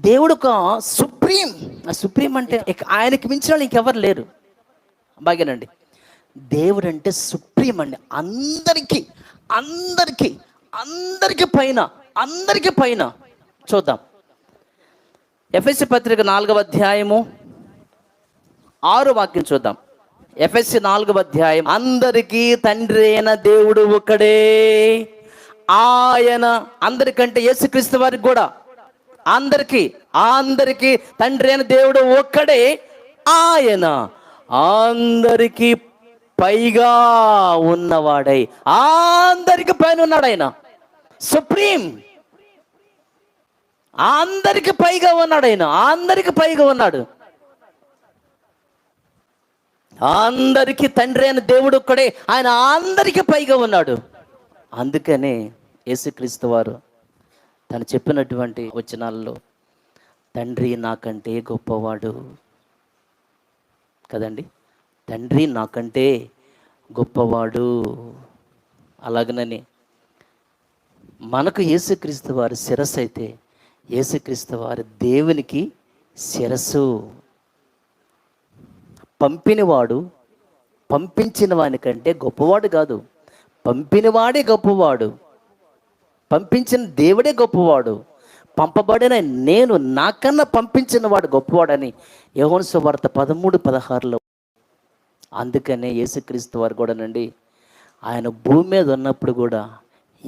దేవుడు ఒక సుప్రీం. ఆ సుప్రీం అంటే ఆయనకి మించిన వాళ్ళు ఇంకెవరు లేరు. బాగానండి. దేవుడు అంటే సుప్రీం అండి. అందరికీ అందరికీ అందరికీ పైన అందరికీ పైన చూద్దాం. ఎఫ్ఎస్సి పత్రిక నాలుగవ అధ్యాయము ఆరు వాక్యం చూద్దాం. ఎఫ్ఎస్సి నాలుగవ అధ్యాయం. అందరికీ తండ్రి అయిన దేవుడు ఒకడే ఆయన అందరికంటే యేసుక్రీస్తు వారికి కూడా అందరికీ అందరికీ తండ్రి అయిన దేవుడు ఒక్కడే ఆయన అందరికీ పైగా ఉన్నవాడై అందరికి పైన ఉన్నాడు ఆయన. సుప్రీం అందరికి పైగా ఉన్నాడు ఆయన. అందరికి పైగా ఉన్నాడు. అందరికి తండ్రి అయిన దేవుడు ఒక్కడే ఆయన అందరికి పైగా ఉన్నాడు. అందుకనే యేసుక్రీస్తు వారు తను చెప్పినటువంటి వచనాల్లో తండ్రి నాకంటే గొప్పవాడు. కదండి? తండ్రి నాకంటే గొప్పవాడు. అలాగనని మనకు యేసుక్రీస్తు వారి శిరస్సు అయితే యేసుక్రీస్తు వారి దేవునికి శిరస్సు. పంపినవాడు పంపించిన వానికంటే గొప్పవాడు కాదు పంపినవాడే గొప్పవాడు. పంపించిన దేవుడే గొప్పవాడు. పంపబడిన నేను నాకన్నా పంపించిన వాడు గొప్పవాడని యహోన్ సువార్త పదమూడు పదహారులో అందుకనే యేసుక్రీస్తు వారు కూడానండి ఆయన భూమి మీద ఉన్నప్పుడు కూడా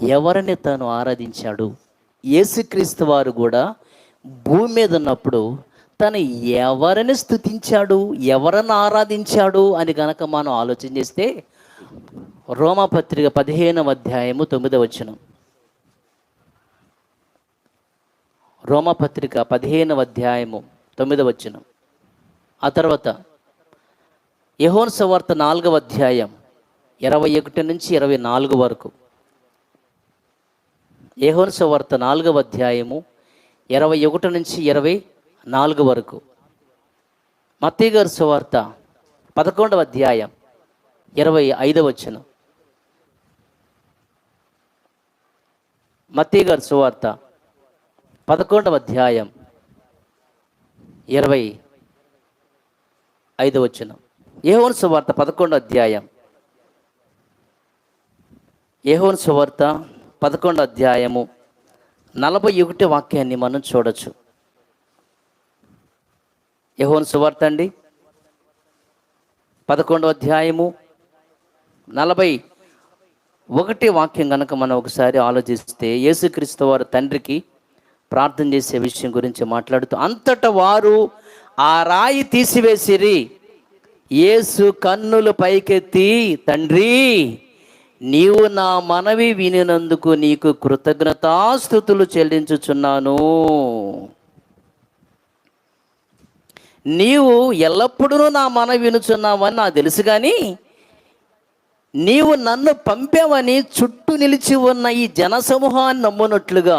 ఎవరిని తాను ఆరాధించాడు? యేసుక్రీస్తు వారు కూడా భూమి మీద ఉన్నప్పుడు తను ఎవరిని స్థుతించాడు ఎవరిని ఆరాధించాడు? అని గనక మనం ఆలోచన చేస్తే రోమపత్రిక పదిహేనవ అధ్యాయము తొమ్మిదవ వచనం. రోమపత్రిక పదిహేనవ అధ్యాయము తొమ్మిదవ వచనం. ఆ తర్వాత యహోన్ సవార్త నాలుగవ అధ్యాయం ఇరవై ఒకటి నుంచి ఇరవై నాలుగు వరకు. యహోన్ సవార్త నాలుగవ అధ్యాయము ఇరవై ఒకటి నుంచి ఇరవై నాలుగు వరకు. మత్తయ్య సువార్త పదకొండవ అధ్యాయం ఇరవై ఐదవ వచనం. మత్తీగారు సువార్త పదకొండవ అధ్యాయం ఇరవై ఐదు వచ్చిన ఏహోన్ సువార్త పదకొండవ అధ్యాయం. ఏహోన్ సువార్త పదకొండు అధ్యాయము నలభై ఒకటి వాక్యాన్ని మనం చూడొచ్చు. యహోన్ సువార్త అండి. పదకొండవ అధ్యాయము నలభై ఒకటి వాక్యం కనుక మనం ఒకసారి ఆలోచిస్తే యేసుక్రీస్తు వారు తండ్రికి ప్రార్థన చేసే విషయం గురించి మాట్లాడుతూ అంతటా వారు ఆ రాయి తీసివేసిరి. యేసు కన్నులు పైకెత్తి తండ్రి నీవు నా మనవి వినినందుకు నీకు కృతజ్ఞతాస్థుతులు చెల్లించుచున్నాను. నీవు ఎల్లప్పుడూ నా మనవి వినుచున్నావని నాకు తెలుసు కానీ నీవు నన్ను పంపావని చుట్టూ నిలిచి ఉన్న ఈ జనసమూహాన్ని నమ్మునట్లుగా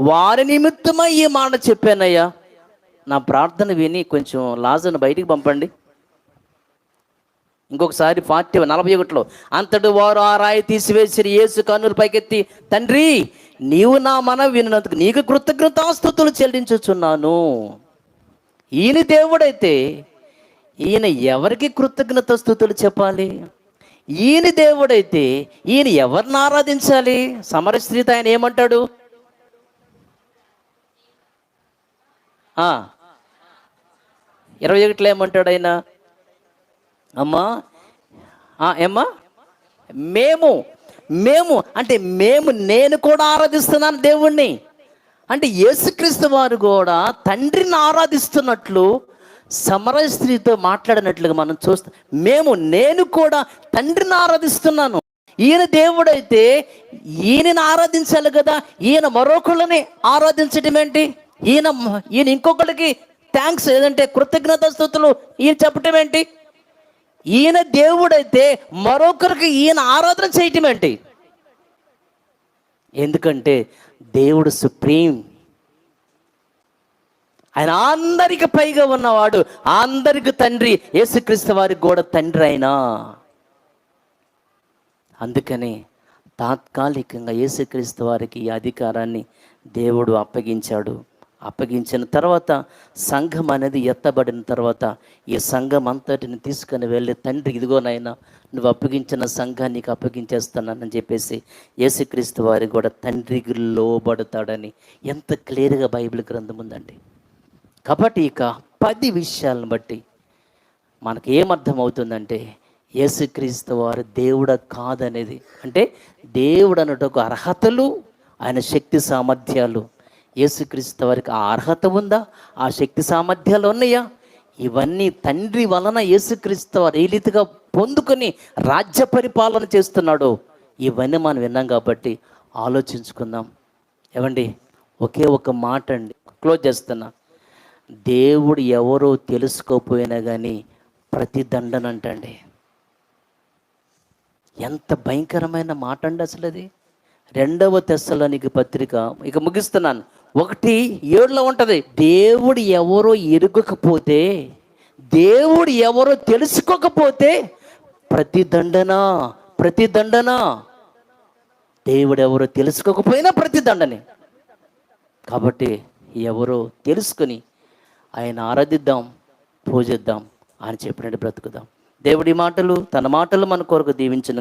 వారి నిమిత్తమై ఈ మాట చెప్పానయ్యా. నా ప్రార్థన విని కొంచెం లాజను బయటికి పంపండి. ఇంకొకసారి ఫార్టీ నలభై ఒకటిలో అంతటి వారు ఆ రాయి తీసివేసి యేసు కన్నులు పైకెత్తి తండ్రి నీవు నా మన విన్నందుకు నీకు కృతజ్ఞతాస్తుతులు చెల్లించుచున్నాను. ఈయన దేవుడైతే ఈయన ఎవరికి కృతజ్ఞత స్థుతులు చెప్పాలి? ఈయన దేవుడైతే ఈయన ఎవరిని ఆరాధించాలి? సమరస్త్రీత ఆయన ఏమంటాడు? ఇరవై ఒకటిలో ఏమంటాడు ఆయన అమ్మా ఏమ్మా? మేము మేము అంటే మేము నేను కూడా ఆరాధిస్తున్నాను దేవుణ్ణి. అంటే యేసుక్రీస్తు వారు కూడా తండ్రిని ఆరాధిస్తున్నట్లు సమర స్త్రీతో మాట్లాడినట్లుగా మనం చూస్తాం మేము నేను కూడా తండ్రిని ఆరాధిస్తున్నాను. ఈయన దేవుడైతే ఈయనని ఆరాధించాలి కదా ఈయన మరొకళ్ళని ఆరాధించడం ఏంటి? ఈయన ఈయన ఇంకొకరికి థ్యాంక్స్ ఏదంటే కృతజ్ఞత స్థుతులు. ఈయన చెప్పటం ఏంటి? ఈయన దేవుడైతే మరొకరికి ఈయన ఆరాధన చేయటం ఏంటి? ఎందుకంటే దేవుడు సుప్రీం. ఆయన అందరికి పైగా ఉన్నవాడు అందరికి తండ్రి యేసుక్రీస్తు వారికి కూడా తండ్రి అయినా అందుకని తాత్కాలికంగా యేసుక్రీస్తు వారికి ఈ అధికారాన్ని దేవుడు అప్పగించాడు. అప్పగించిన తర్వాత సంఘం అనేది ఎత్తబడిన తర్వాత ఈ సంఘం అంతటిని తీసుకుని వెళ్ళి తండ్రి ఇదిగోనైనా నువ్వు అప్పగించిన సంఘాన్ని నీకు అప్పగించేస్తున్నానని చెప్పేసి యేసుక్రీస్తు వారి కూడా తండ్రికి లోబడతాడని ఎంత క్లియర్గా బైబిల్ గ్రంథం ఉందండి. కాబట్టి ఇక పది విషయాలను బట్టి మనకి ఏమర్థం అవుతుందంటే యేసుక్రీస్తు వారు దేవుడ కాదనేది. అంటే దేవుడు అన్నటకు అర్హతలు ఆయన శక్తి సామర్థ్యాలు యేసుక్రీస్తు వారికి ఆ అర్హత ఉందా? ఆ శక్తి సామర్థ్యాలు ఉన్నాయా? ఇవన్నీ తండ్రి వలన యేసుక్రీస్తు వారు ఏ రీతిగా పొందుకొని రాజ్య పరిపాలన చేస్తున్నాడు ఇవన్నీ మనం విన్నాం కాబట్టి ఆలోచించుకుందాం. ఏమండి? ఒకే ఒక మాట అండి. క్లోజ్ చేస్తున్నా. దేవుడు ఎవరో తెలుసుకోపోయినా కానీ ప్రతి దండనంటండి ఎంత భయంకరమైన మాట అండి అసలు అది రెండవ తెస్సలోనికి పత్రిక ఇక ముగిస్తున్నాను. ఒకటి ఏడులో ఉంటుంది దేవుడు ఎవరో ఎరుగకపోతే దేవుడు ఎవరో తెలుసుకోకపోతే ప్రతి దండన ప్రతి దండన? దేవుడు ఎవరో తెలుసుకోకపోయినా ప్రతి దండనే. కాబట్టి ఎవరో తెలుసుకొని ఆయన ఆరాధిద్దాం పూజిద్దాం అని చెప్పినట్టు బ్రతుకుదాం. దేవుడి మాటలు తన మాటలు మన కొరకు దీవించిన